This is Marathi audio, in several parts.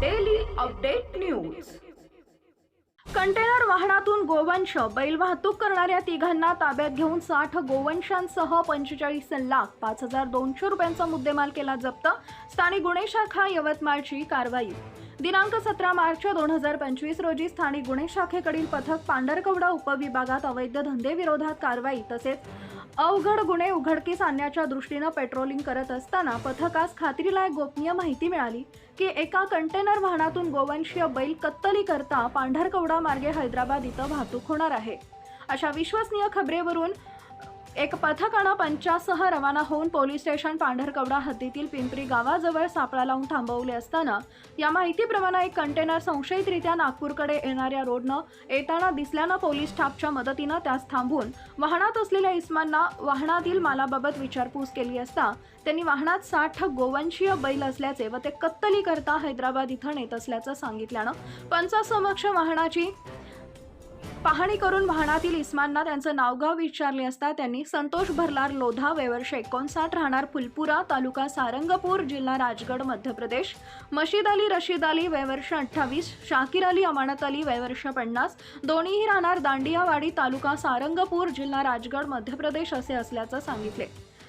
डेली अपडेट न्यूज कंटेनर वाहनातून गोवंश बैल वाहतूक करणाऱ्या तिघांना ताब्यात घेऊन साठ गोवंशांसह पंचेचाळीस लाख पाच हजार दोनशे रुपयांचा मुद्देमाल केला जप्त. स्थानिक गुन्हे शाखा यवतमाळची कारवाई. दिनांक सतरा मार्च दोन हजार पंचवीस रोजी स्थानिक गुन्हे शाखेकडील पथक पांढरकवडा उपविभागात अवैध धंदेविरोधात कारवाई तसेच अवघड गुन्हे उघडकीस आणण्याच्या दृष्टीनं पेट्रोलिंग करत असताना पथकास खात्रीलायक गोपनीय माहिती मिळाली की एका कंटेनर वाहनातून गोवंशीय बैल कत्तली करता पांढरकवडा मार्गे हैदराबाद इथं वाहतूक होणार आहे. अशा विश्वसनीय खबरेवरून एक पथकानं पंचासह रवाना होऊन पोलीस स्टेशन पांढरकवडा हद्दीतील पिंपरी गावाजवळ सापळा लावून थांबवले असताना या माहितीप्रमाणे एक कंटेनर संशयितरित्या नागपूरकडे येणाऱ्या रोडनं येताना दिसल्यानं पोलीस स्टाफच्या मदतीनं त्यास थांबवून वाहनात असलेल्या इस्मांना वाहनातील मालाबाबत विचारपूस केली असता त्यांनी वाहनात साठ गोवंशीय बैल असल्याचे व ते कत्तली करता हैदराबाद इथं नेत असल्याचं सांगितल्यानं पंचासमक्ष वाहनाची पाहणी करून वाहनातील इस्मांना त्यांचं नावगाव विचारले असता त्यांनी संतोष भरलार लोधा वेवर्ष एकोणसाठ राहणार फुलपुरा तालुका सारंगपूर जिल्हा राजगड मध्य प्रदेश. मशीद अली रशीद अली वयवर्ष अठ्ठावीस शाकीर अली अमानत अली वयवर्ष पन्नास. दोन्हीही राहणार दांडियावाडी तालुका सारंगपूर जिल्हा राजगड मध्य प्रदेश असे असल्याचं सांगितले.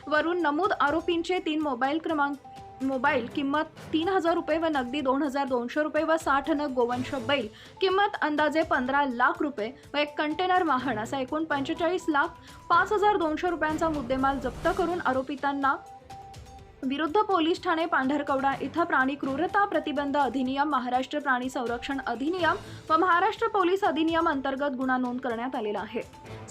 वरून नमूद आरोपींचे तीन मोबाईल क्रमांक मोबाईल किंमत तीन हजार रुपये व नगदी दोन हजार दोनशे रुपये व साठ नग गोवंश बैल. किंमत अंदाजे पंधरा लाख रुपये व एक कंटेनर वाहन असा एकूण पंचेचाळीस लाख पाच हजार दोनशे रुपयांचा मुद्देमाल जप्त करून आरोपितांना विरुद्ध पोलीस ठाणे पांढरकवडा इथं प्राणी क्रूरता प्रतिबंध अधिनियम महाराष्ट्र प्राणी संरक्षण अधिनियम व महाराष्ट्र पोलीस अधिनियम अंतर्गत गुन्हा नोंद करण्यात आलेला आहे.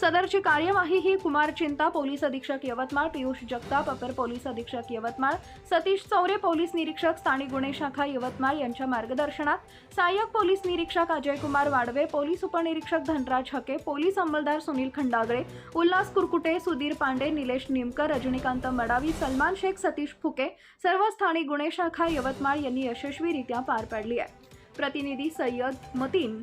सदरची कार्यवाही ही कुमार चिंता पोलीस अधीक्षक यवतमाळ पियुष जगताप अपर पोलीस अधीक्षक यवतमाळ सतीश चौरे पोलीस निरीक्षक स्थानिक गुन्हे शाखा यवतमाळ यांच्या मार्गदर्शनात सहाय्यक पोलीस निरीक्षक अजय कुमार वाडवे पोलीस उपनिरीक्षक धनराज हके पोलीस अंमलदार सुनील खंडागळे उल्हास कुरकुटे सुधीर पांडे निलेश निमकर रजनीकांत मडावी सलमान शेख सतीश फुके सर्व स्थानिक गुन्हे शाखा यवतमाळ यांनी यशस्वीरित्या पार पाडली आहे. प्रतिनिधी सय्यद मतीन.